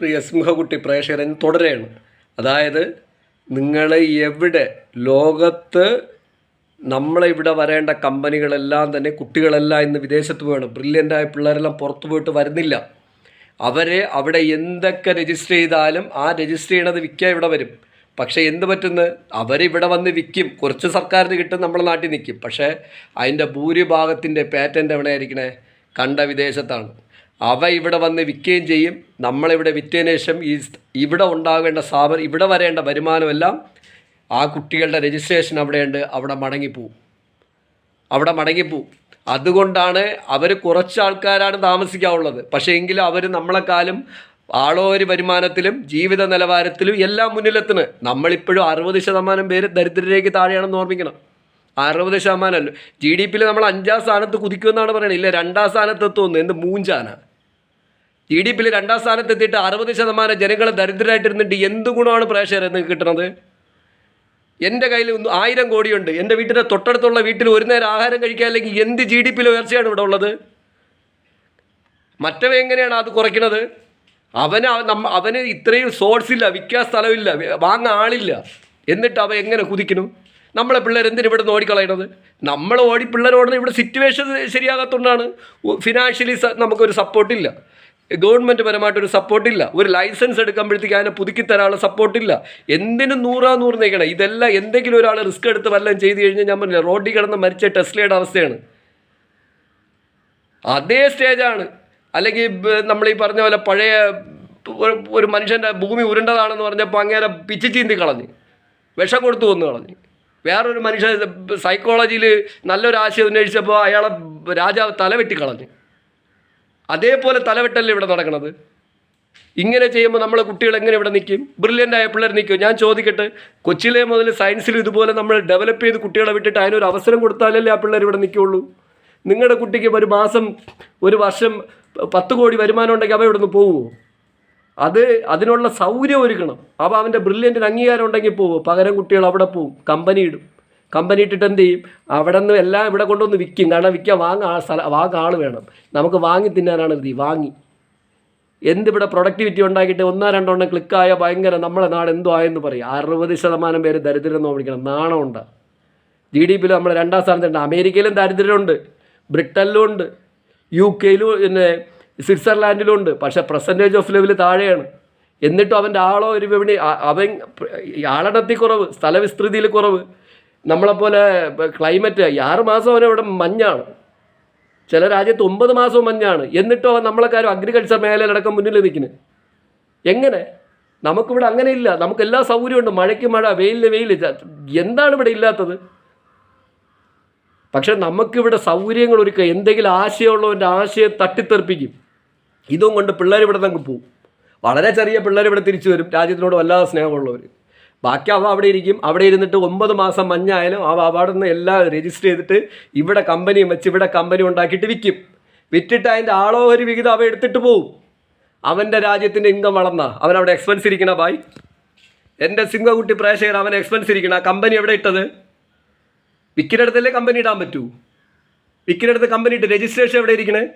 പ്രിയ സിംഹകുട്ടി പ്രേക്ഷകരൻ തുടരുകയാണ്. അതായത് നിങ്ങൾ എവിടെ ലോകത്ത് നമ്മളെ ഇവിടെ വരേണ്ട കമ്പനികളെല്ലാം തന്നെ കുട്ടികളെല്ലാം ഇന്ന് വിദേശത്ത് പോവാണ് ബ്രില്യന്റായ പിള്ളേരെല്ലാം പുറത്തു പോയിട്ട് വരുന്നില്ല. അവരെ അവിടെ എന്തൊക്കെ രജിസ്റ്റർ ചെയ്താലും ആ രജിസ്റ്റർ ചെയ്യണത് വിൽക്കാൻ ഇവിടെ വരും. പക്ഷേ എന്ത് പറ്റുന്നു? അവരിവിടെ വന്ന് വിൽക്കും. കുറച്ച് സർക്കാരിന് കിട്ടും നമ്മളെ നാട്ടിൽ നിൽക്കും. പക്ഷേ അതിന്റെ ഭൂരിഭാഗത്തിന്റെ പാറ്റന്റ് എവിടെയായിരിക്കണേ കണ്ട വിദേശത്താണ്. അവ ഇവിടെ വന്ന് വിൽക്കുകയും ചെയ്യും. നമ്മളിവിടെ വിറ്റതിന് ശേഷം ഈ ഇവിടെ ഉണ്ടാകേണ്ട സ്ഥാപനം ഇവിടെ വരേണ്ട വരുമാനമെല്ലാം ആ കുട്ടികളുടെ രജിസ്ട്രേഷൻ അവിടെയുണ്ട്. അവിടെ മടങ്ങിപ്പോവും. അവിടെ മടങ്ങിപ്പോവും. അതുകൊണ്ടാണ് അവർ കുറച്ച് ആൾക്കാരാണ് താമസിക്കാനുള്ളത് പക്ഷേ എങ്കിലും അവർ നമ്മളെക്കാളും ആളോരി വരുമാനത്തിലും ജീവിത നിലവാരത്തിലും എല്ലാം മുന്നിലെത്തുന്നു നമ്മളിപ്പോഴും അറുപത് ശതമാനം പേര് ദരിദ്രരേക്ക് താഴെയാണെന്ന് ഓർമ്മിക്കണം. അറുപത് ശതമാനമല്ലോ ജി ഡി പിയിൽ നമ്മൾ അഞ്ചാം സ്ഥാനത്ത് കുതിക്കുമെന്നാണ് പറയുന്നത് ഇല്ല രണ്ടാം സ്ഥാനത്ത് എത്തുമെന്ന് എന്ത് മൂഞ്ചാന? ജി ഡി പിയിൽ രണ്ടാം സ്ഥാനത്ത് എത്തിയിട്ട് അറുപത് ശതമാനം ജനങ്ങൾ ദരിദ്രരായിട്ടിരുന്നിട്ട് എന്ത് ഗുണമാണ് പ്രേക്ഷകർ എന്ന് കിട്ടുന്നത്? എന്റെ കയ്യിൽ ആയിരം കോടിയുണ്ട്. എന്റെ വീട്ടിന്റെ തൊട്ടടുത്തുള്ള വീട്ടിൽ ഒരു നേരം ആഹാരം കഴിക്കാൻ അല്ലെങ്കിൽ എന്ത് ജി ഡി പിയിൽ ഉയർച്ചയാണ് ഇവിടെ ഉള്ളത്? മറ്റവ എങ്ങനെയാണ് അത് കുറയ്ക്കുന്നത്? അവന് അവന് ഇത്രയും സോഴ്സ് ഇല്ല വിൽക്കാൻ സ്ഥലമില്ല വാങ്ങാൻ ആളില്ല. എന്നിട്ട് അവ എങ്ങനെ കുതിക്കുന്നു? നമ്മളെ പിള്ളേർ എന്തിനു ഇവിടെ നിന്ന് ഓടിക്കളയണത് നമ്മൾ ഓടി പിള്ളേർ ഇവിടെ സിറ്റുവേഷൻ ശരിയാകാത്തതുകൊണ്ടാണ്. ഫിനാൻഷ്യലി നമുക്കൊരു സപ്പോർട്ടില്ല ഗവൺമെന്റ് പരമായിട്ടൊരു സപ്പോർട്ടില്ല. ഒരു ലൈസൻസ് എടുക്കുമ്പോഴത്തേക്ക് അതിനെ പുതുക്കി തരാനുള്ള സപ്പോർട്ടില്ല. എന്തിനും നൂറാ നൂറ് നീക്കണം ഇതെല്ലാം എന്തെങ്കിലും ഒരാൾ റിസ്ക് എടുത്ത് വല്ലതും ചെയ്ത് കഴിഞ്ഞാൽ ഞാൻ പറഞ്ഞില്ല റോഡിൽ കിടന്ന് മരിച്ച ടെസ്ലയുടെ അവസ്ഥയാണ്. അതേ സ്റ്റേജാണ് അല്ലെങ്കിൽ നമ്മൾ ഈ പറഞ്ഞ പോലെ പഴയ ഒരു- മനുഷ്യന്റെ ഭൂമി ഉരുണ്ടതാണെന്ന് പറഞ്ഞപ്പോൾ അങ്ങേരെ പിച്ചി ചീന്തി കളഞ്ഞ്. വിഷം കൊടുത്തു കൊന്നു കളഞ്ഞ്. വേറൊരു മനുഷ്യൻ സൈക്കോളജിയിൽ നല്ലൊരു ആശയം ഉന്നയിച്ചപ്പോൾ അയാളെ രാജാവ് തലവെട്ടി കളഞ്ഞ്. അതേപോലെ തലവെട്ടല്ലേ ഇവിടെ നടക്കുന്നത് ഇങ്ങനെ ചെയ്യുമ്പോൾ നമ്മളെ കുട്ടികൾ എങ്ങനെ ഇവിടെ നിൽക്കും ബ്രില്യന്റ് ആയ പിള്ളേർ നിൽക്കും. ഞാൻ ചോദിക്കട്ടെ കൊച്ചിയിലെ മുതൽ സയൻസിൽ ഇതുപോലെ നമ്മൾ ഡെവലപ്പ് ചെയ്ത് കുട്ടികളെ വിട്ടിട്ട് അതിനൊരു അവസരം കൊടുത്താലല്ലേ ആ പിള്ളേർ ഇവിടെ നിൽക്കുള്ളൂ നിങ്ങളുടെ കുട്ടിക്ക് ഒരു മാസം ഒരു വർഷം പത്ത് കോടി വരുമാനം ഉണ്ടെങ്കിൽ അവ ഇവിടെ നിന്ന് പോവുമോ അത് അതിനുള്ള സൗകര്യം ഒരുക്കണം. അപ്പോൾ അവന്റെ ബ്രില്യന്റിന് അംഗീകാരം ഉണ്ടെങ്കിൽ പോവുമോ പകരം കുട്ടികൾ അവിടെ പോവും കമ്പനി ഇടും. കമ്പനി ഇട്ടിട്ട് എന്ത് ചെയ്യും? അവിടെ നിന്ന് എല്ലാം ഇവിടെ കൊണ്ടുവന്ന് വിൽക്കും കാരണം വിൽക്കാൻ വാങ്ങാൻ ആ സ്ഥലം വാങ്ങാൻ ആൾ വേണം. നമുക്ക് വാങ്ങി തിന്നാനാണ് ഇത് വാങ്ങി. എന്തിവിടെ പ്രൊഡക്ടിവിറ്റി ഉണ്ടാക്കിയിട്ട് ഒന്നോ രണ്ടോ എണ്ണം ക്ലിക്കായ ഭയങ്കര നമ്മളെ നാട് എന്തോ ആയെന്ന് പറയും. അറുപത് ശതമാനം പേര് ദരിദ്രം വിളിക്കണം. നാണമുണ്ട് ജി ഡി പിയിൽ നമ്മൾ രണ്ടാം സ്ഥാനത്തുണ്ട്. അമേരിക്കയിലും ദരിദ്രമുണ്ട് ബ്രിട്ടനിലും ഉണ്ട്. യു കെയിലും പിന്നെ സ്വിറ്റ്സർലാൻഡിലും ഉണ്ട്. പക്ഷേ പെർസെന്റേജ് ഓഫ് ലെവൽ താഴെയാണ്. എന്നിട്ടും അവന്റെ ആളോ ഒരു വിപണി അവൻ ആളെണ്ണത്തിൽ കുറവ് സ്ഥലവിസ്തൃതിയിൽ കുറവ്. നമ്മളെപ്പോലെ ക്ലൈമറ്റ് ആറ് മാസം അവൻ ഇവിടെ മഞ്ഞാണ്. ചില രാജ്യത്ത് ഒമ്പത് മാസവും മഞ്ഞാണ്. എന്നിട്ടോ നമ്മളെക്കാരും അഗ്രികൾച്ചർ മേഖലയിലടക്കം മുന്നിൽ നിൽക്കുന്നത് എങ്ങനെ? നമുക്കിവിടെ അങ്ങനെ ഇല്ല നമുക്ക് എല്ലാ സൗകര്യമുണ്ട് മഴയ്ക്ക് മഴ വെയിലിന് വെയിൽ. എന്താണ് ഇവിടെ ഇല്ലാത്തത്? പക്ഷെ നമുക്കിവിടെ സൗകര്യങ്ങൾ ഒരുക്കുക. എന്തെങ്കിലും ആശയമുള്ളവന്റെ ആശയം തട്ടിത്തെറിപ്പിക്കും. ഇതും കൊണ്ട് പിള്ളേർ ഇവിടെ നിന്ന് പോകും വളരെ ചെറിയ പിള്ളേർ ഇവിടെ തിരിച്ചു വരും. രാജ്യത്തിനോട് വല്ലാതെ സ്നേഹമുള്ളവർ ബാക്കി അവ അവിടെ ഇരിക്കും. അവിടെ ഇരുന്നിട്ട് ഒമ്പത് മാസം മഞ്ഞായാലും അവ അവിടെ നിന്ന് എല്ലാം രജിസ്റ്റർ ചെയ്തിട്ട് ഇവിടെ കമ്പനിയും വെച്ച് ഇവിടെ കമ്പനി ഉണ്ടാക്കിയിട്ട് വിൽക്കും. വിറ്റിട്ട് അതിന്റെ ആളോ ഒരു വിഹിതം അവ എടുത്തിട്ട് പോവും. അവന്റെ രാജ്യത്തിന്റെ ഇൻകം വളർന്ന. അവൻ അവിടെ എക്സ്പെൻസ് ഇരിക്കണ ബായ് എന്റെ സിംഹകുട്ടി പ്രേക്ഷകർ അവൻ എക്സ്പെൻസ് ഇരിക്കണ. കമ്പനി എവിടെ ഇട്ടത്? വിൽക്കുന്നിടത്തല്ലേ കമ്പനി ഇടാൻ പറ്റൂ? വിൽക്കുന്നിടത്ത് കമ്പനി ഇട്ട് രജിസ്ട്രേഷൻ എവിടെ ഇരിക്കണേ?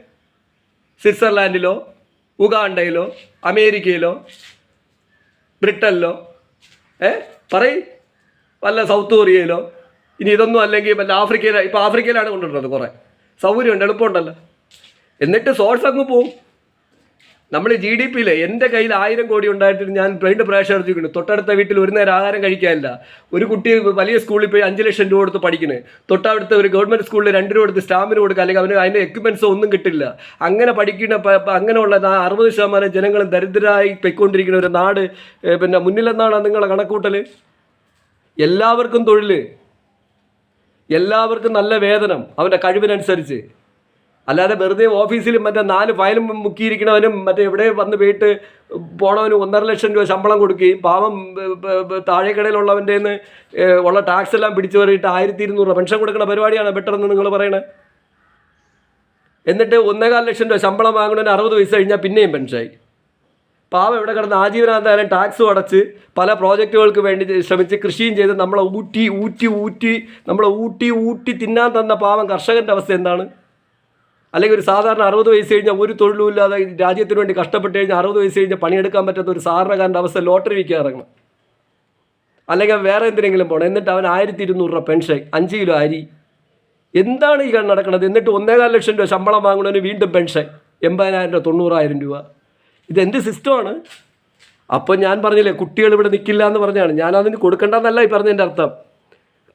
സ്വിറ്റ്സർലാൻഡിലോ? ഉഗാണ്ടയിലോ? അമേരിക്കയിലോ? ബ്രിട്ടനിലോ? ഏ? പറയ്. വല്ല സൗത്ത് കൊറിയയിലോ? ഇനി ഇതൊന്നും അല്ലെങ്കിൽ വല്ല ആഫ്രിക്കയിലോ ഇപ്പോൾ ആഫ്രിക്കയിലാണ് കൊണ്ടുവരുന്നത് കുറേ. സൗകര്യമുണ്ട് എളുപ്പമുണ്ടല്ലോ. എന്നിട്ട് സോഴ്സ് അങ്ങ് പോവും. നമ്മൾ ജി ഡി പിയിൽ എന്റെ കയ്യിൽ ആയിരം കോടി ഉണ്ടായിട്ട് ഞാൻ രണ്ട് പ്രേഷർ അർജിക്കുന്നു തൊട്ടടുത്ത വീട്ടിൽ ഒരു നേരം ആഹാരം കഴിക്കാനില്ല. ഒരു കുട്ടി വലിയ സ്കൂളിൽ പോയി അഞ്ച് ലക്ഷം രൂപ കൊടുത്ത് പഠിക്കുന്നത് തൊട്ടടുത്ത ഒരു ഗവൺമെന്റ് സ്കൂളിൽ രണ്ട് രൂപ കൊടുത്ത് സ്റ്റാമ്പിന് കൊടുക്കുക അല്ലെങ്കിൽ അവന് അതിന്റെ എക്യുപ്മെന്റ്സോ ഒന്നും കിട്ടില്ല. അങ്ങനെ പഠിക്കുന്ന അങ്ങനെയുള്ള അറുപത് ശതമാനം ജനങ്ങളും ദരിദ്രരായി പൊയ്ക്കൊണ്ടിരിക്കുന്ന ഒരു നാട് പിന്നെ മുന്നിലെന്നാണ് നിങ്ങളെ കണക്കൂട്ടൽ എല്ലാവർക്കും തൊഴിൽ എല്ലാവർക്കും നല്ല വേതനം. അവന്റെ കഴിവിനനുസരിച്ച്. അല്ലാതെ വെറുതെ ഓഫീസിൽ മറ്റേ നാല് ഫയലും മുക്കിയിരിക്കണവനും മറ്റേ എവിടെ വന്ന് പോയിട്ട് പോണവനും ഒന്നര ലക്ഷം രൂപ ശമ്പളം കൊടുക്കുകയും പാവം താഴേക്കടയിലുള്ളവന്റെ നിന്ന് ഉള്ള ടാക്സ് എല്ലാം പിടിച്ചു കയറിയിട്ട് ആയിരത്തി ഇരുന്നൂറ് പെൻഷൻ കൊടുക്കുന്ന പരിപാടിയാണ് ബെറ്റർ എന്ന് നിങ്ങൾ പറയണേ? എന്നിട്ട് ഒന്നേകാൽ ലക്ഷം രൂപ ശമ്പളം വാങ്ങുന്നതിന് അറുപത് വയസ്സ് കഴിഞ്ഞാൽ പിന്നെയും പെൻഷനായി പാവം ഇവിടെ കിടന്ന് ആജീവനാന്തായാലും ടാക്സും അടച്ച് പല പ്രോജക്റ്റുകൾക്ക് വേണ്ടി ശ്രമിച്ച് കൃഷിയും ചെയ്ത് നമ്മളെ ഊറ്റി ഊറ്റി ഊറ്റി നമ്മളെ ഊട്ടി ഊട്ടി തിന്നാൻ തന്ന പാവം കർഷകന്റെ അവസ്ഥ എന്താണ്? അല്ലെങ്കിൽ ഒരു സാധാരണ അറുപത് വയസ്സ് കഴിഞ്ഞാൽ ഒരു തൊഴിലുമില്ലാതെ രാജ്യത്തിന് വേണ്ടി കഷ്ടപ്പെട്ട് കഴിഞ്ഞാൽ അറുപത് വയസ്സ് കഴിഞ്ഞാൽ പണിയെടുക്കാൻ പറ്റാത്ത ഒരു സാധാരണക്കാരന്റെ അവസ്ഥ ലോട്ടറി വിൽക്കാൻ ഇറങ്ങണം. അല്ലെങ്കിൽ വേറെ എന്തിനെങ്കിലും പോകണം എന്നിട്ട് അവൻ ആയിരത്തി ഇരുന്നൂറ് രൂപ പെൻഷൻ അഞ്ച് കിലോ അരി. എന്താണ് ഈ നടക്കുന്നത് എന്നിട്ട് ഒന്നേകാൽ ലക്ഷം രൂപ ശമ്പളം വാങ്ങണവന് വീണ്ടും പെൻഷൻ എൺപതിനായിരം രൂപ തൊണ്ണൂറായിരം രൂപ. ഇതെന്ത് സിസ്റ്റമാണ് അപ്പോൾ ഞാൻ പറഞ്ഞില്ലേ കുട്ടികൾ ഇവിടെ നിൽക്കില്ല എന്ന് പറഞ്ഞാണ്. ഞാനതിന് കൊടുക്കണ്ടെന്നല്ല ഈ പറഞ്ഞതിന്റെ അർത്ഥം.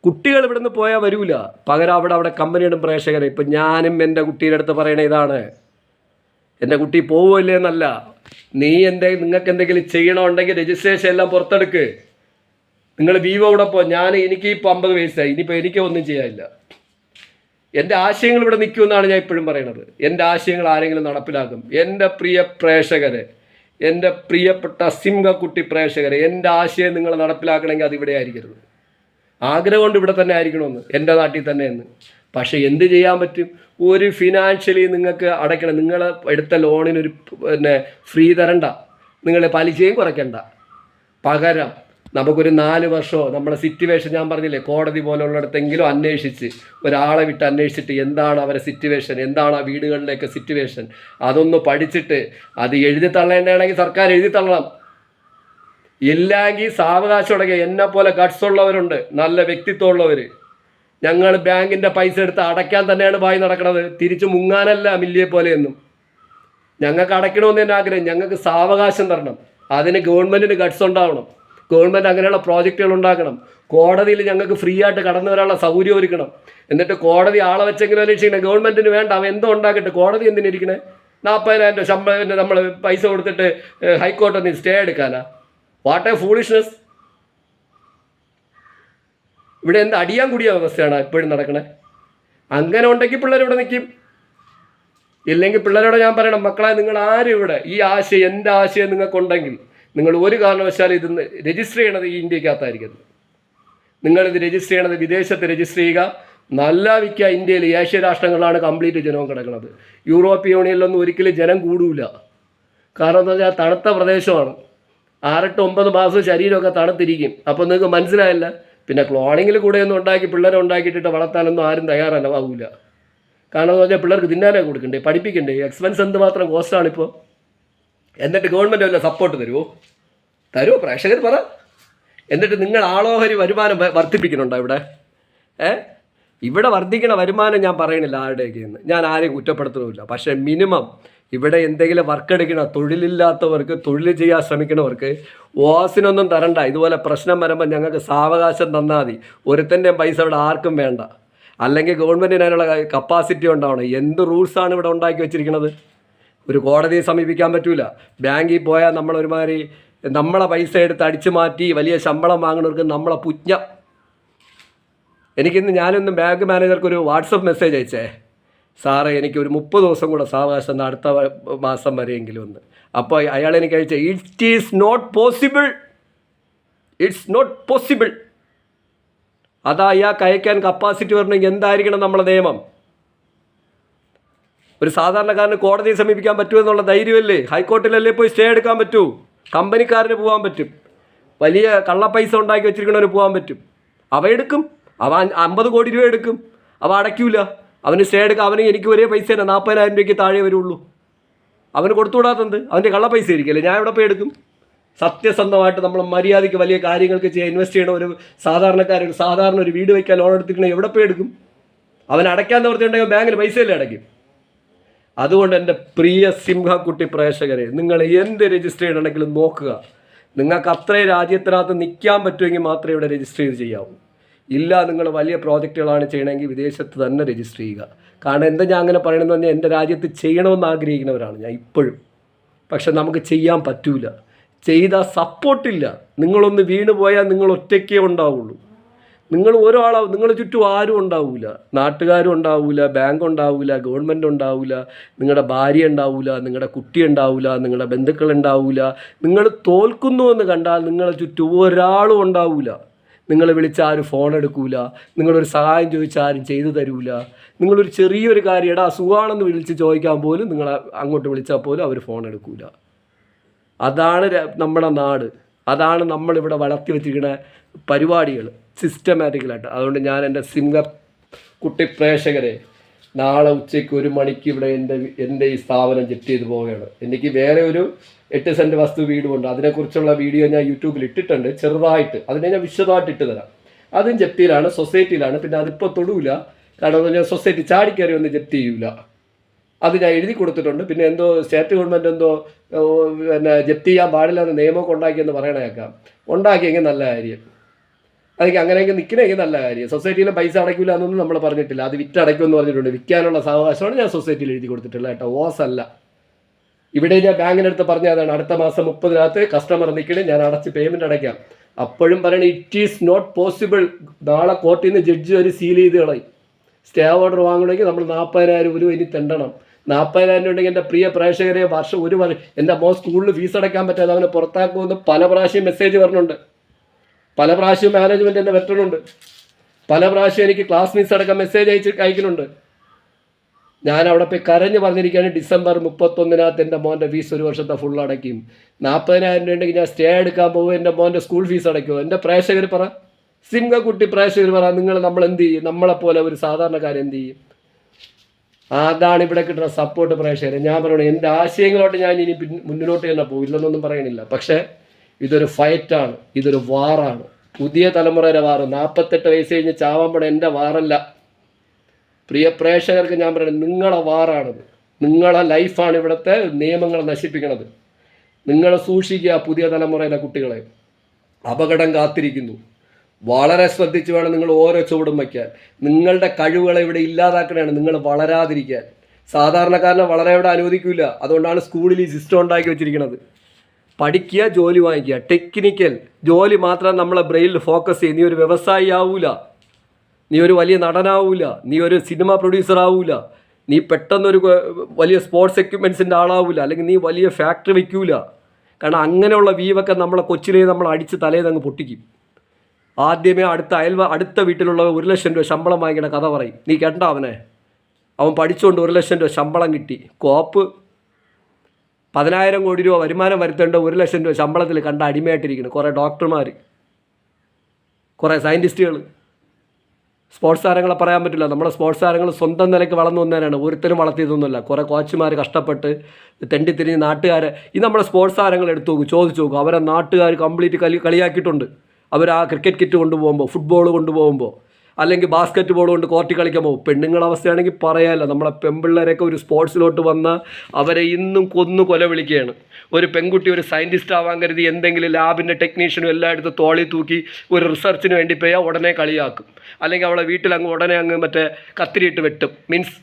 കുട്ടികൾ ഇവിടെ നിന്ന് പോയാൽ വരൂല. പകരം അവിടെ അവിടെ കമ്പനിയുടെ പ്രേക്ഷകരെ. ഇപ്പം ഞാനും എന്റെ കുട്ടിയുടെ അടുത്ത് പറയണ ഇതാണ്. എന്റെ കുട്ടി പോവുമല്ലേ എന്നല്ല. നീ എന്റെ നിങ്ങൾക്ക് എന്തെങ്കിലും ചെയ്യണമുണ്ടെങ്കിൽ രജിസ്ട്രേഷൻ എല്ലാം പുറത്തെടുക്ക്. നിങ്ങൾ വിവോ ഇവിടെ പോ. ഞാൻ എനിക്ക് ഇപ്പോൾ അമ്പത് വയസ്സായി. ഇനിയിപ്പോൾ എനിക്ക് ഒന്നും ചെയ്യാനില്ല. എന്റെ ആശയങ്ങൾ ഇവിടെ നിൽക്കുമെന്നാണ് ഞാൻ ഇപ്പോഴും പറയണത്. എന്റെ ആശയങ്ങൾ ആരെങ്കിലും നടപ്പിലാക്കും. എന്റെ പ്രിയ പ്രേക്ഷകരെ എന്റെ പ്രിയപ്പെട്ട സിംഹക്കുട്ടി പ്രേക്ഷകരെ എന്റെ ആശയം നിങ്ങൾ നടപ്പിലാക്കണമെങ്കിൽ അതിവിടെ ആയിരിക്കരുത് ആഗ്രഹം കൊണ്ട് ഇവിടെ തന്നെ ആയിരിക്കണമെന്ന് എന്റെ നാട്ടിൽ തന്നെ എന്ന് പക്ഷേ എന്ത് ചെയ്യാൻ പറ്റും? ഒരു ഫിനാൻഷ്യലി നിങ്ങൾക്ക് അടയ്ക്കണം. നിങ്ങൾ എടുത്ത ലോണിനൊരു പിന്നെ ഫ്രീ തരണ്ട. നിങ്ങൾ പലിശയും കുറയ്ക്കണ്ട. പകരം നമുക്കൊരു നാല് വർഷമോ നമ്മുടെ സിറ്റുവേഷൻ ഞാൻ പറഞ്ഞില്ലേ കോടതി പോലുള്ളിടത്തെങ്കിലും അന്വേഷിച്ച് ഒരാളെ വിട്ട് അന്വേഷിച്ചിട്ട് എന്താണ് അവരെ സിറ്റുവേഷൻ എന്താണ് ആ വീടുകളിലേക്ക് സിറ്റുവേഷൻ അതൊന്ന് പഠിച്ചിട്ട് അത് എഴുതി തള്ളേണ്ടതാണെങ്കിൽ സർക്കാർ എഴുതി തള്ളണം. ഇല്ലെങ്കിൽ സാവകാശം ഉണ്ടെങ്കിൽ എന്നെ പോലെ ഗട്സ് ഉള്ളവരുണ്ട് നല്ല വ്യക്തിത്വം ഉള്ളവർ ഞങ്ങൾ ബാങ്കിന്റെ പൈസ എടുത്ത് അടയ്ക്കാൻ തന്നെയാണ് വായി നടക്കുന്നത് തിരിച്ചു മുങ്ങാനല്ല മില്ലിയെ പോലെയൊന്നും ഞങ്ങൾക്ക് അടയ്ക്കണമെന്ന് തന്നെ ആഗ്രഹം. ഞങ്ങൾക്ക് സാവകാശം തരണം. അതിന് ഗവൺമെന്റിന് ഗട്സ് ഉണ്ടാവണം. ഗവൺമെന്റ് അങ്ങനെയുള്ള പ്രോജക്റ്റുകൾ ഉണ്ടാക്കണം. കോടതിയിൽ ഞങ്ങൾക്ക് ഫ്രീ ആയിട്ട് കടന്നു വരാനുള്ള സൗകര്യം ഒരുക്കണം. എന്നിട്ട് കോടതി ആളെ വെച്ചെങ്കിലും അന്വേഷിക്കണം. ഗവൺമെന്റിന് വേണ്ട. അവൻ എന്തോ ഉണ്ടാക്കട്ടെ? കോടതി എന്തിനിരിക്കണേ നാൽപ്പതിനായിരം രൂപ ശമ്പളം നമ്മൾ പൈസ കൊടുത്തിട്ട് ഹൈക്കോടതി സ്റ്റേ എടുക്കാനാ? വാട്ട് എ ഫൂളിഷ്നെസ് ഇവിടെ എന്ത് അടിയാൻ കൂടിയ അവസ്ഥയാണ് എപ്പോഴും നടക്കണേ? അങ്ങനെ ഉണ്ടെങ്കിൽ പിള്ളേർ ഇവിടെ നിൽക്കും ഇല്ലെങ്കിൽ പിള്ളേരോട് ഞാൻ പറയണം മക്കളെ നിങ്ങൾ ആരും ഇവിടെ? ഈ ആശയം എന്റെ ആശയം നിങ്ങൾക്കുണ്ടെങ്കിൽ നിങ്ങൾ ഒരു കാരണവശാലും ഇത് രജിസ്റ്റർ ചെയ്യണത് ഈ ഇന്ത്യക്കകത്തായിരിക്കുന്നത് നിങ്ങളിത് രജിസ്റ്റർ ചെയ്യണത് വിദേശത്ത് രജിസ്റ്റർ ചെയ്യുക. നല്ല വിൽക്കുക ഇന്ത്യയിൽ. ഏഷ്യ രാഷ്ട്രങ്ങളിലാണ് കംപ്ലീറ്റ് ജനവും കിടക്കുന്നത് യൂറോപ്യൻ യൂണിയനിലൊന്നും ഒരിക്കലും ജനം കൂടൂല. കാരണം എന്താ വെച്ചാൽ തണുത്ത പ്രദേശമാണ്. ആറെട്ട് ഒമ്പത് മാസം ശരീരമൊക്കെ തണുത്തിരിക്കും. അപ്പോൾ നിങ്ങൾക്ക് മനസ്സിലായില്ല? പിന്നെ ക്ലോണിങ്ങിൽ കൂടെ ഒന്നും ഉണ്ടാക്കി പിള്ളേരെ ഉണ്ടാക്കിയിട്ടിട്ട് വളർത്താനൊന്നും ആരും തയ്യാറല്ലാവൂല കാരണം എന്ന് പറഞ്ഞാൽ പിള്ളേർക്ക് തിന്നാനേ കൊടുക്കണ്ടേ പഠിപ്പിക്കണ്ടേ എക്സ്പെൻസ് എന്തുമാത്രം കോസ്റ്റാണിപ്പോൾ എന്നിട്ട് ഗവൺമെന്റ് വല്ല സപ്പോർട്ട് തരുമോ തരുമോ പ്രേക്ഷകർ പറ. എന്നിട്ട് നിങ്ങൾ ആളോഹരി വരുമാനം വർദ്ധിപ്പിക്കുന്നുണ്ടോ ഇവിടെ? ഏ? ഇവിടെ വർദ്ധിക്കണ വരുമാനം ഞാൻ പറയണില്ല ആരുടെയൊക്കെ ഞാൻ ആരെയും കുറ്റപ്പെടുത്തണമില്ല പക്ഷേ മിനിമം ഇവിടെ എന്തെങ്കിലും വർക്ക് എടുക്കണ? തൊഴിലില്ലാത്തവർക്ക് തൊഴിൽ ചെയ്യാൻ ശ്രമിക്കണവർക്ക് ഓസിനൊന്നും തരണ്ട. ഇതുപോലെ പ്രശ്നം വരുമ്പോൾ ഞങ്ങൾക്ക് സാവകാശം തന്നാൽ മതി. ഒരുത്തന്റെയും പൈസ ഇവിടെ ആർക്കും വേണ്ട. അല്ലെങ്കിൽ ഗവൺമെന്റിന് അതിനുള്ള കപ്പാസിറ്റി ഉണ്ടാവണം. എന്ത് റൂൾസാണ് ഇവിടെ ഉണ്ടാക്കി വെച്ചിരിക്കുന്നത് ഒരു കോടതിയെ സമീപിക്കാൻ പറ്റൂല. ബാങ്കിൽ പോയാൽ നമ്മളൊരുമാതിരി നമ്മളെ പൈസ എടുത്ത് അടിച്ചു മാറ്റി വലിയ ശമ്പളം വാങ്ങുന്നവർക്ക് നമ്മളെ പുജ്ഞ എനിക്കിന്ന് ഞാനൊന്ന് ബാങ്ക് മാനേജർക്ക് ഒരു വാട്സപ്പ് മെസ്സേജ് അയച്ചേ. സാറേ എനിക്ക് ഒരു മുപ്പത് ദിവസം കൂടെ സാവകാശം അടുത്ത മാസം വരെയെങ്കിലും ഒന്ന്. അപ്പോൾ അയാൾ എനിക്ക് അയച്ച it is not possible it's not possible അതാ അയാൾക്ക് അയക്കാൻ കപ്പാസിറ്റി വരണമെങ്കിൽ എന്തായിരിക്കണം നമ്മളെ നിയമം? ഒരു സാധാരണക്കാരന് കോടതിയെ സമീപിക്കാൻ പറ്റുമെന്നുള്ള ധൈര്യമല്ലേ? ഹൈക്കോർട്ടിലല്ലേ പോയി സ്റ്റേ എടുക്കാൻ പറ്റൂ? കമ്പനിക്കാരന് പോകാൻ പറ്റും. വലിയ കള്ളപ്പൈസ ഉണ്ടാക്കി വെച്ചിരിക്കണവന് പോകാൻ പറ്റും. അവ എടുക്കും. അവ അമ്പത് കോടി രൂപ എടുക്കും. അവ അടയ്ക്കൂല. അവന് സ്റ്റേ എടുക്കാം അവന് എനിക്ക് ഒരേ പൈസ തന്നെ നാൽപ്പതിനായിരം രൂപയ്ക്ക് താഴെ വരുള്ളൂ. അവന് കൊടുത്തുവിടാത്തത് അവന്റെ കള്ള പൈസ ഇരിക്കല്ലേ ഞാൻ എവിടെ പോയി എടുക്കും? സത്യസന്ധമായിട്ട് നമ്മൾ മര്യാദയ്ക്ക് വലിയ കാര്യങ്ങൾക്ക് ചെയ്യാൻ ഇൻവെസ്റ്റ് ചെയ്യണ ഒരു സാധാരണക്കാരൻ സാധാരണ ഒരു വീട് വയ്ക്കാൻ ലോൺ എടുത്തിട്ടുണ്ടെങ്കിൽ എവിടെ പോയി എടുക്കും? അവൻ അടയ്ക്കാൻ നിവർത്തിയുണ്ടെങ്കിൽ ബാങ്കിൽ പൈസയല്ലേ അടയ്ക്കും? അതുകൊണ്ട് എന്റെ പ്രിയ സിംഹക്കുട്ടി പ്രേക്ഷകരെ നിങ്ങൾ എന്ത് രജിസ്റ്റർ ചെയ്യണമെങ്കിലും നോക്കുക. നിങ്ങൾക്ക് അത്രയും രാജ്യത്തിനകത്ത് നിൽക്കാൻ പറ്റുമെങ്കിൽ മാത്രമേ ഇവിടെ രജിസ്റ്റർ ചെയ്ത് ചെയ്യാവൂ. ഇല്ല നിങ്ങൾ വലിയ പ്രോജക്റ്റുകളാണ് ചെയ്യണമെങ്കിൽ വിദേശത്ത് തന്നെ രജിസ്റ്റർ ചെയ്യുക. കാരണം എന്താ ഞാൻ അങ്ങനെ പറയണമെന്ന് പറഞ്ഞാൽ എന്റെ രാജ്യത്ത് ചെയ്യണമെന്ന് ആഗ്രഹിക്കുന്നവരാണ് ഞാൻ ഇപ്പോഴും. പക്ഷെ നമുക്ക് ചെയ്യാൻ പറ്റൂല. ചെയ്താൽ സപ്പോർട്ടില്ല നിങ്ങളൊന്ന് വീണ് പോയാൽ നിങ്ങൾ ഒറ്റയ്ക്കേ ഉണ്ടാവുള്ളൂ. നിങ്ങൾ ഒരാളാവും നിങ്ങളുടെ ചുറ്റും ആരും ഉണ്ടാവില്ല നാട്ടുകാരും ഉണ്ടാവില്ല ബാങ്ക് ഉണ്ടാവില്ല ഗവൺമെന്റ് ഉണ്ടാവില്ല നിങ്ങളുടെ ഭാര്യ ഉണ്ടാവില്ല നിങ്ങളുടെ കുട്ടി ഉണ്ടാവില്ല നിങ്ങളുടെ ബന്ധുക്കൾ ഉണ്ടാവില്ല നിങ്ങൾ തോൽക്കുന്നു എന്ന് കണ്ടാൽ നിങ്ങളുടെ ചുറ്റും ഒരാളും ഉണ്ടാവില്ല നിങ്ങൾ വിളിച്ചാൽ ആരും ഫോൺ എടുക്കൂല. നിങ്ങളൊരു സഹായം ചോദിച്ചാൽ ആരും ചെയ്തു തരൂല. നിങ്ങളൊരു ചെറിയൊരു കാര്യം എടാ സുഖമാണെന്ന് വിളിച്ച് ചോദിക്കാൻ പോലും നിങ്ങൾ അങ്ങോട്ട് വിളിച്ചാൽ പോലും അവർ ഫോൺ എടുക്കൂല. അതാണ് നമ്മുടെ നാട്. അതാണ് നമ്മളിവിടെ വളർത്തി വെച്ചിരിക്കുന്ന പരിപാടികൾ സിസ്റ്റമാറ്റിക്കലായിട്ട് അതുകൊണ്ട് ഞാൻ എന്റെ സിംഗർ കുട്ടി പ്രേക്ഷകരെ നാളെ ഉച്ചയ്ക്ക് ഒരു മണിക്ക് ഇവിടെ എന്റെ എന്റെ ഈ സ്ഥാപനം ജപ്തി ചെയ്ത് പോവുകയാണ്. എനിക്ക് വേറെ ഒരു എട്ട് സെന്റ് വസ്തു വീടുമുണ്ട്. അതിനെക്കുറിച്ചുള്ള വീഡിയോ ഞാൻ യൂട്യൂബിൽ ഇട്ടിട്ടുണ്ട്. ചെറുതായിട്ട്. അതിനെ ഞാൻ വിശദമായിട്ട് ഇട്ട് തരാം. അതും ജപ്തിയിലാണ് സൊസൈറ്റിയിലാണ്. പിന്നെ അതിപ്പോൾ തൊടൂല. കാരണം പറഞ്ഞാൽ സൊസൈറ്റി ചാടിക്കയറി ഒന്നും ജപ്തി ചെയ്യൂല. അത് ഞാൻ എഴുതി കൊടുത്തിട്ടുണ്ട്. പിന്നെ എന്തോ സ്റ്റേറ്റ് ഗവൺമെന്റ് എന്തോ പിന്നെ ജപ്തി ചെയ്യാൻ പാടില്ല എന്ന് നിയമമൊക്കെ ഉണ്ടാക്കിയെന്ന് പറയണ കേൾക്കാം ഉണ്ടാക്കിയെങ്കിൽ നല്ല കാര്യം. അതൊക്കെ അങ്ങനെയൊക്കെ നിൽക്കണമെങ്കിൽ നല്ല കാര്യം. സൊസൈറ്റിയിലെ പൈസ അടയ്ക്കില്ല എന്നൊന്നും നമ്മൾ പറഞ്ഞിട്ടില്ല. അത് വിറ്റ് അടയ്ക്കുമെന്ന് പറഞ്ഞിട്ടുണ്ട്. വിൽക്കാനുള്ള സാവകാശമാണ് ഞാൻ സൊസൈറ്റിയിൽ എഴുതി കൊടുത്തിട്ടുള്ളത് കേട്ടോ. ഓസ് അല്ല ഇവിടെ ഞാൻ ബാങ്കിനടുത്ത് പറഞ്ഞ അതാണ് അടുത്ത മാസം മുപ്പതിനകത്ത് കസ്റ്റമർ നിൽക്കണേ ഞാൻ അടച്ച് പേയ്മെന്റ് അടയ്ക്കാം. അപ്പോഴും പറയണേ ഇറ്റ് ഈസ് നോട്ട് പോസിബിൾ നാളെ കോർട്ടിൽ നിന്ന് ജഡ്ജി ഒരു സീൽ ചെയ്ത് കളയും. സ്റ്റേ ഓർഡർ വാങ്ങണമെങ്കിൽ നമ്മൾ നാൽപ്പതിനായിരം രൂപ ഇനി തെണ്ടണം. നാൽപ്പതിനായിരം ഉണ്ടെങ്കിൽ എന്റെ പ്രിയ പ്രേക്ഷകരെ വർഷം ഒരു വർഷം എന്റെ മോ സ്കൂളിൽ ഫീസ് അടയ്ക്കാൻ പറ്റാതെ അവനെ പുറത്താക്കുമെന്ന് പല പ്രാവശ്യം മെസ്സേജ് വരണുണ്ട്. പല പ്രാവശ്യം മാനേജ്മെന്റ് എന്നെ വെറ്റണുണ്ട് പല പ്രാവശ്യം എനിക്ക് ക്ലാസ് മിസ് അടക്കം മെസ്സേജ് അയച്ച് അയക്കുന്നുണ്ട്. ഞാൻ അവിടെ പോയി കരഞ്ഞ് പറഞ്ഞിരിക്കുകയാണ് ഡിസംബർ മുപ്പത്തൊന്നിനകത്ത് എന്റെ മോന്റെ ഫീസ് ഒരു വർഷത്തെ ഫുൾ അടയ്ക്കും. നാൽപ്പതിനായിരം രൂപ ഉണ്ടെങ്കിൽ ഞാൻ സ്റ്റേ എടുക്കാൻ പോകും എന്റെ മോന്റെ സ്കൂൾ ഫീസ് അടയ്ക്കുമോ എന്റെ പ്രേക്ഷകർ പറ. സിംഗക്കുട്ടി പ്രേക്ഷകർ പറ നിങ്ങൾ നമ്മൾ എന്ത് ചെയ്യും? നമ്മളെപ്പോലെ ഒരു സാധാരണക്കാരൻ എന്ത് ചെയ്യും? അതാണ് ഇവിടെ കിട്ടുന്ന സപ്പോർട്ട് പ്രേക്ഷകരെ. ഞാൻ പറയണേ എന്റെ ആശയങ്ങളോട്ട് ഞാൻ ഇനി മുന്നിലോട്ട് തന്നെ പോയില്ലെന്നൊന്നും പറയണില്ല. പക്ഷേ ഇതൊരു ഫൈറ്റാണ് ഇതൊരു വാറാണ് പുതിയ തലമുറയുടെ വാറ് നാൽപ്പത്തെട്ട് വയസ്സ് കഴിഞ്ഞ് ചാവാൻ പോണ എന്റെ വാറല്ല പ്രിയ പ്രേക്ഷകർക്ക് ഞാൻ പറയുന്നത് നിങ്ങളെ വാറാണത്. നിങ്ങളെ ലൈഫാണ് ഇവിടുത്തെ നിയമങ്ങൾ നശിപ്പിക്കണത്. നിങ്ങൾ സൂക്ഷിക്കുക പുതിയ തലമുറയിലെ കുട്ടികളെ. അപകടം കാത്തിരിക്കുന്നു. വളരെ ശ്രദ്ധിച്ച് വേണം നിങ്ങൾ ഓരോ ചുവടും വയ്ക്കാൻ. നിങ്ങളുടെ കഴിവുകളെ ഇവിടെ ഇല്ലാതാക്കണതാണ് നിങ്ങൾ വളരാതിരിക്കാൻ. സാധാരണക്കാരനെ വളരെ ഇവിടെ അനുവദിക്കില്ല അതുകൊണ്ടാണ് സ്കൂളിൽ ഈ സിസ്റ്റം ഉണ്ടാക്കി വെച്ചിരിക്കുന്നത് പഠിക്കുക ജോലി വാങ്ങിക്കുക. ടെക്നിക്കൽ ജോലി മാത്രം നമ്മളെ ബ്രെയിനിൽ ഫോക്കസ് ചെയ്യുന്ന ഒരു വ്യവസായി ആവൂല. നീ ഒരു വലിയ നടനാവൂല. നീ ഒരു സിനിമ പ്രൊഡ്യൂസർ ആവൂല. നീ പെട്ടെന്നൊരു വലിയ സ്പോർട്സ് എക്യുപ്മെൻസിന്റെ ആളാവൂല. അല്ലെങ്കിൽ നീ വലിയ ഫാക്ടറി വയ്ക്കൂല കാരണം അങ്ങനെയുള്ള വീവൊക്കെ നമ്മളെ കൊച്ചിലെ നമ്മൾ അടിച്ച് തലേന്ന് അങ്ങ് പൊട്ടിക്കും. ആദ്യമേ അടുത്ത അയൽവ അടുത്ത വീട്ടിലുള്ള ഒരു ലക്ഷം രൂപ ശമ്പളം വാങ്ങിക്കണ കഥ പറയും. നീ കേട്ട അവനെ? അവൻ പഠിച്ചുകൊണ്ട് ഒരു ലക്ഷം രൂപ ശമ്പളം കിട്ടി. കോപ്പ്. പതിനായിരം കോടി രൂപ വരുമാനം വരുത്തേണ്ട ഒരു ലക്ഷം രൂപ ശമ്പളത്തിൽ കണ്ട അടിമയായിട്ടിരിക്കുന്നു കുറേ ഡോക്ടർമാർ കുറേ സയന്റിസ്റ്റുകൾ സ്പോർട്സ് താരങ്ങളെ പറയാൻ പറ്റില്ല. നമ്മുടെ സ്പോർട്സ് താരങ്ങൾ സ്വന്തം നിലയ്ക്ക് വളർന്നു വന്നവരാണ്. ഒരുത്തരും വളർത്തിയതൊന്നുമല്ല. കുറേ കോച്ചുമാർ കഷ്ടപ്പെട്ട് തെണ്ടിത്തിരിഞ്ഞ് നാട്ടുകാരെ ഈ നമ്മുടെ സ്പോർട്സ് താരങ്ങൾ എടുത്തു നോക്കും ചോദിച്ചു നോക്കും. അവരെ നാട്ടുകാർ കംപ്ലീറ്റ് കളി കളിയാക്കിയിട്ടുണ്ട്. അവർ ആ ക്രിക്കറ്റ് കിറ്റ് കൊണ്ടുപോകുമ്പോൾ ഫുട്ബോൾ കൊണ്ടുപോകുമ്പോൾ അല്ലെങ്കിൽ ബാസ്ക്കറ്റ് ബോൾ കൊണ്ട് കോർട്ടി കളിക്കാൻ പോകും പെണ്ണുങ്ങളുടെ അവസ്ഥയാണെങ്കിൽ പറയാമല്ലോ നമ്മളെ പെൺപിള്ളേരൊക്കെ ഒരു സ്പോർട്സിലോട്ട് വന്ന് അവരെ ഇന്നും കൊന്നു കൊല വിളിക്കുകയാണ്. ഒരു പെൺകുട്ടി ഒരു സയന്റിസ്റ്റ് ആവാൻ കരുതി എന്തെങ്കിലും ലാബിന്റെ ടെക്നീഷ്യനും എല്ലായിടത്തും തോളി തൂക്കി ഒരു റിസർച്ചിന് വേണ്ടി പോയാൽ ഉടനെ കളിയാക്കും. അല്ലെങ്കിൽ അവളെ വീട്ടിൽ അങ്ങ് ഉടനെ അങ്ങ് മറ്റേ കത്തിരിയിട്ട് വെട്ടും. മീൻസ്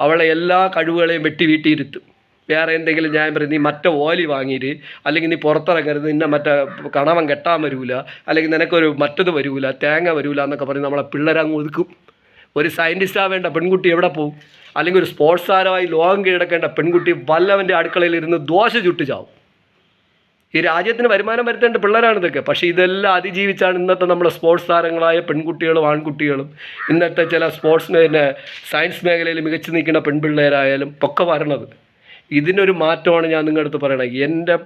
അവളെ എല്ലാ കഴിവുകളെയും വെട്ടി വീട്ടിയിരുത്തും. വേറെ എന്തെങ്കിലും ഞാൻ പറയും നീ മറ്റേ ഓലി വാങ്ങിയിട്ട് അല്ലെങ്കിൽ നീ പുറത്തിറങ്ങരുത് നിന്നെ മറ്റേ കണവൻ കെട്ടാൻ വരൂല അല്ലെങ്കിൽ നിനക്കൊരു മറ്റത് വരൂല തേങ്ങ വരൂല എന്നൊക്കെ പറഞ്ഞ് നമ്മളെ പിള്ളേരങ്ങ് ഒതുക്കും. ഒരു സയന്റിസ്റ്റ് ആവേണ്ട പെൺകുട്ടി എവിടെ പോകും അല്ലെങ്കിൽ ഒരു സ്പോർട്സ് താരമായി ലോകം കീഴടക്കേണ്ട പെൺകുട്ടി വല്ലവന്റെ അടുക്കളയിൽ ഇരുന്ന് ദോശ ചുട്ടു ഈ രാജ്യത്തിന് വരുമാനം വരുത്തേണ്ട പിള്ളേരാണ് ഇതൊക്കെ. പക്ഷേ ഇതെല്ലാം അതിജീവിച്ചാണ് ഇന്നത്തെ നമ്മളെ സ്പോർട്സ് താരങ്ങളായ പെൺകുട്ടികളും ആൺകുട്ടികളും. ഇന്നത്തെ ചില സ്പോർട്സ് പിന്നെ സയൻസ് മേഖലയിൽ മികച്ചു നിൽക്കുന്ന പെൺപിള്ളേരായാലും ഒക്കെ വരണത് ഇതിനൊരു മാറ്റമാണ് ഞാൻ നിങ്ങളുടെ അടുത്ത് പറയണത്. എന്റെ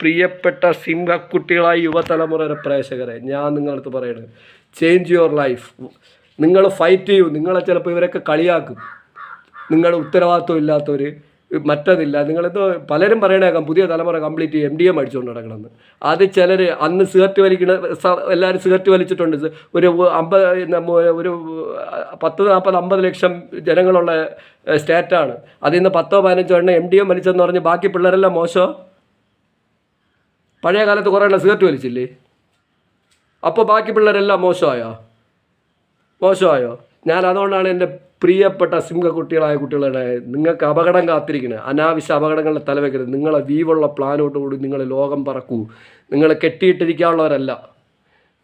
പ്രിയപ്പെട്ട സിംഹക്കുട്ടികളായ യുവതലമുറയുടെ പ്രേക്ഷകരെ ഞാൻ നിങ്ങളുടെ അടുത്ത് പറയണത്. ചേഞ്ച് യുവർ ലൈഫ് നിങ്ങൾ ഫൈറ്റ് ചെയ്യൂ. നിങ്ങളെ ചിലപ്പോൾ ഇവരൊക്കെ കളിയാക്കും. നിങ്ങളുടെ ഉത്തരവാദിത്വം ഇല്ലാത്തവർ മറ്റതില്ല. നിങ്ങളെന്തോ പലരും പറയണേക്കാം പുതിയ തലമുറ കംപ്ലീറ്റ് എം ഡി എം അടിച്ചുകൊണ്ട് നടക്കണമെന്ന് അത് ചിലർ അന്ന് സിഗരറ്റ് വലിക്കണ എല്ലാവരും സിഗരറ്റ് വലിച്ചിട്ടുണ്ട്. ഒരു അമ്പത് ഒരു പത്ത് നാൽപ്പത് അമ്പത് ലക്ഷം ജനങ്ങളുള്ള സ്റ്റേറ്റാണ്. അതിൽ നിന്ന് പത്തോ പതിനഞ്ചോ എണ്ണം എം ഡി എം വലിച്ചെന്ന് പറഞ്ഞ് ബാക്കി പിള്ളേരെല്ലാം മോശമോ പഴയ കാലത്ത് കുറേ എണ്ണം സിഗരറ്റ് വലിച്ചില്ലേ? അപ്പോൾ ബാക്കി പിള്ളേരെല്ലാം മോശമായോ? മോശമായോ? ഞാൻ അതുകൊണ്ടാണ് എന്റെ പ്രിയപ്പെട്ട സിംഹക്കുട്ടികളായ കുട്ടികളുടെ നിങ്ങൾക്ക് അപകടം കാത്തിരിക്കണേ. അനാവശ്യ അപകടങ്ങളുടെ തലവെക്കരുത്. നിങ്ങളെ വീവുള്ള പ്ലാനോട്ട് കൂടി നിങ്ങൾ ലോകം പറക്കൂ. നിങ്ങൾ കെട്ടിയിട്ടിരിക്കാനുള്ളവരല്ല.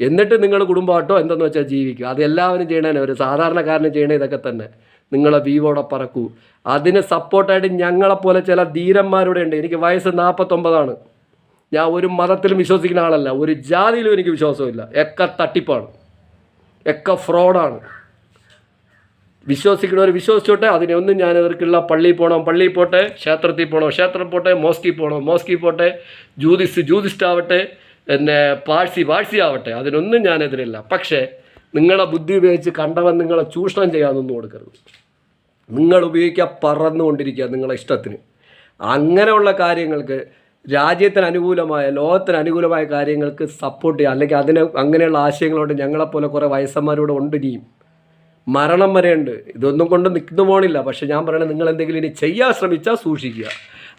എന്നിട്ട് നിങ്ങൾ കുടുംബമായിട്ടോ എന്തെന്ന് വെച്ചാൽ ജീവിക്കുക. അത് എല്ലാവരും ചെയ്യണേ ഒരു സാധാരണക്കാരന് ചെയ്യണേ ഇതൊക്കെ തന്നെ. നിങ്ങളെ വീവോടെ പറക്കൂ. അതിന് സപ്പോർട്ടായിട്ട് ഞങ്ങളെപ്പോലെ ചില ധീരന്മാരുടെ ഉണ്ട്. എനിക്ക് വയസ്സ് നാൽപ്പത്തൊമ്പതാണ്. ഞാൻ ഒരു മതത്തിലും വിശ്വസിക്കുന്ന ആളല്ല. ഒരു ജാതിയിലും എനിക്ക് വിശ്വാസമില്ല. ഒക്കെ തട്ടിപ്പാണ്. ഒക്കെ ഫ്രോഡാണ്. വിശ്വസിക്കുന്നവർ വിശ്വസിച്ചോട്ടെ അതിനൊന്നും ഞാൻ എതിർക്കില്ല. പള്ളിയിൽ പോകണം പള്ളിയിൽ പോട്ടെ ക്ഷേത്രത്തിൽ പോകണം ക്ഷേത്രം പോട്ടെ മോസ്കിൽ പോകണം മോസ്കിൽ പോട്ടെ ജൂതിസ് ജൂതിസ്റ്റ് ആവട്ടെ പിന്നെ പാഴ്സി പാഴ്സി ആവട്ടെ അതിനൊന്നും ഞാൻ എതിരില്ല. പക്ഷേ നിങ്ങളെ ബുദ്ധി ഉപയോഗിച്ച് കണ്ടവൻ നിങ്ങളെ ചൂഷണം ചെയ്യാനൊന്നും കൊടുക്കരുത്. നിങ്ങൾ ഉപയോഗിക്കുക പറന്നുകൊണ്ടിരിക്കുക നിങ്ങളെ ഇഷ്ടത്തിന്. അങ്ങനെയുള്ള കാര്യങ്ങൾക്ക് രാജ്യത്തിന് അനുകൂലമായ ലോകത്തിന് അനുകൂലമായ കാര്യങ്ങൾക്ക് സപ്പോർട്ട് ചെയ്യുക. അല്ലെങ്കിൽ അതിന് അങ്ങനെയുള്ള ആശയങ്ങളോട് ഞങ്ങളെപ്പോലെ കുറേ വയസ്സന്മാരോട് ഉണ്ട് ഇനിയും. മരണം വരെയുണ്ട്. ഇതൊന്നും കൊണ്ട് നിൽക്കുന്നു പോണില്ല. പക്ഷേ ഞാൻ പറയണത് നിങ്ങൾ എന്തെങ്കിലും ഇനി ചെയ്യാൻ ശ്രമിച്ചാൽ സൂക്ഷിക്കുക.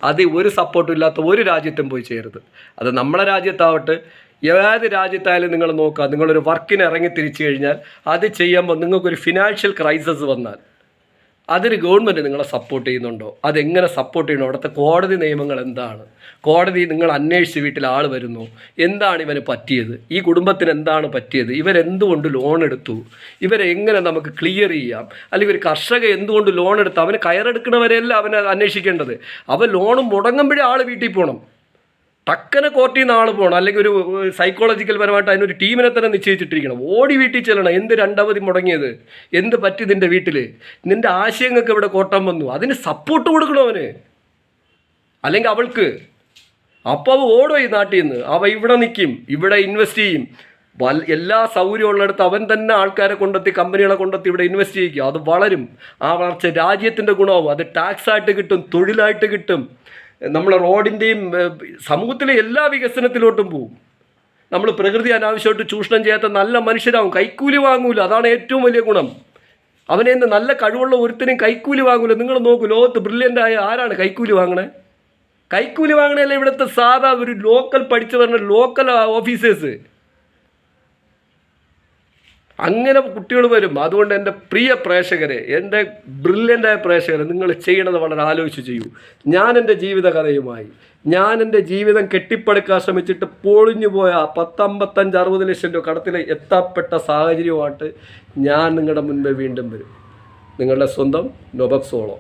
അത് ഒരു സപ്പോർട്ടും ഇല്ലാത്ത ഒരു രാജ്യത്തും പോയി ചെയ്യരുത് അത് നമ്മളെ രാജ്യത്താവട്ടെ ഏത് രാജ്യത്തായാലും നിങ്ങൾ നോക്കുക. നിങ്ങളൊരു വർക്കിന് ഇറങ്ങി തിരിച്ചു കഴിഞ്ഞാൽ അത് ചെയ്യുമ്പോൾ നിങ്ങൾക്കൊരു ഫിനാൻഷ്യൽ ക്രൈസിസ് വന്നാൽ അതിന് ഗവൺമെന്റ് നിങ്ങളെ സപ്പോർട്ട് ചെയ്യുന്നുണ്ടോ? അതെങ്ങനെ സപ്പോർട്ട് ചെയ്യണോ അവിടുത്തെ കോടതി നിയമങ്ങൾ എന്താണ്? കോടതി നിങ്ങൾ അന്വേഷിച്ച് വീട്ടിൽ ആൾ വരുന്നു. എന്താണ് ഇവന് പറ്റിയത്? ഈ കുടുംബത്തിന് എന്താണ് പറ്റിയത്? ഇവരെന്തുകൊണ്ട് ലോൺ എടുത്തു? ഇവരെ എങ്ങനെ നമുക്ക് ക്ലിയർ ചെയ്യാം? അല്ലെങ്കിൽ ഒരു കർഷക എന്തുകൊണ്ട് ലോൺ എടുത്തു? അവന് കയറെടുക്കണവരെയല്ല അവനെ അന്വേഷിക്കേണ്ടത്. അവൻ ലോൺ മുടങ്ങുമ്പോഴേ ആൾ വീട്ടിൽ പോകണം ടക്കനെ കോർട്ടിൽ നിന്ന് ആൾ പോകണം അല്ലെങ്കിൽ ഒരു സൈക്കോളജിക്കൽ പരമായിട്ട് അതിനൊരു ടീമിനെ തന്നെ നിശ്ചയിച്ചിട്ടിരിക്കണം. ഓടി വീട്ടിൽ ചെല്ലണം. എന്ത് രണ്ടവധി മുടങ്ങിയത്? എന്ത് പറ്റി നിന്റെ വീട്ടിൽ നിന്റെ ആശയങ്ങൾക്ക് ഇവിടെ കോട്ടം വന്നു? അതിന് സപ്പോർട്ട് കൊടുക്കണം അവന്. അല്ലെങ്കിൽ അവൾക്ക്. അപ്പോൾ അവ ഓടും ഈ നാട്ടിൽ നിന്ന്. അവ ഇവിടെ നിൽക്കും ഇവിടെ ഇൻവെസ്റ്റ് ചെയ്യും. എല്ലാ സൗകര്യം ഉള്ളിടത്ത് അവൻ തന്നെ ആൾക്കാരെ കൊണ്ടെത്തി കമ്പനികളെ കൊണ്ടെത്തി ഇവിടെ ഇൻവെസ്റ്റ് ചെയ്യിക്കും. അത് വളരും. ആ വളർച്ച രാജ്യത്തിന്റെ ഗുണവും. അത് ടാക്സ് ആയിട്ട് കിട്ടും തൊഴിലായിട്ട് കിട്ടും. നമ്മളെ റോഡിന്റെയും സമൂഹത്തിലെ എല്ലാ വികസനത്തിലോട്ടും പോവും. നമ്മൾ പ്രകൃതി അനാവശ്യമായിട്ട് ചൂഷണം ചെയ്യാത്ത നല്ല മനുഷ്യരാകും കൈക്കൂലി വാങ്ങൂല. അതാണ് ഏറ്റവും വലിയ ഗുണം. അവനെ ഇന്ന് നല്ല കഴിവുള്ള ഒരുത്തിനും കൈക്കൂലി വാങ്ങൂല. നിങ്ങൾ നോക്കൂ ലോകത്ത് ബ്രില്യന്റ് ആയ ആരാണ് കൈക്കൂലി വാങ്ങണേ? കൈക്കൂലി വാങ്ങണല്ല ഇവിടുത്തെ സാധാ ഒരു ലോക്കൽ പഠിച്ചു പറഞ്ഞ ലോക്കൽ ഓഫീസേഴ്സ് അങ്ങനെ കുട്ടികൾ വരും. അതുകൊണ്ട് എന്റെ പ്രിയ പ്രേക്ഷകരെ എന്റെ ബ്രില്യന്റായ പ്രേക്ഷകരെ നിങ്ങൾ ചെയ്യണത് വളരെ ആലോചിച്ച് ചെയ്യൂ. ഞാൻ എന്റെ ജീവിത കഥയുമായി ഞാൻ എന്റെ ജീവിതം കെട്ടിപ്പടുക്കാൻ ശ്രമിച്ചിട്ട് പൊളിഞ്ഞു പോയ പത്തമ്പത്തഞ്ച് അറുപത് ലക്ഷം രൂപ കടത്തിൽ എത്തപ്പെട്ട സാഹചര്യമായിട്ട് ഞാൻ നിങ്ങളുടെ മുൻപേ വീണ്ടും വരും. നിങ്ങളുടെ സ്വന്തം നൊബക്സോളോ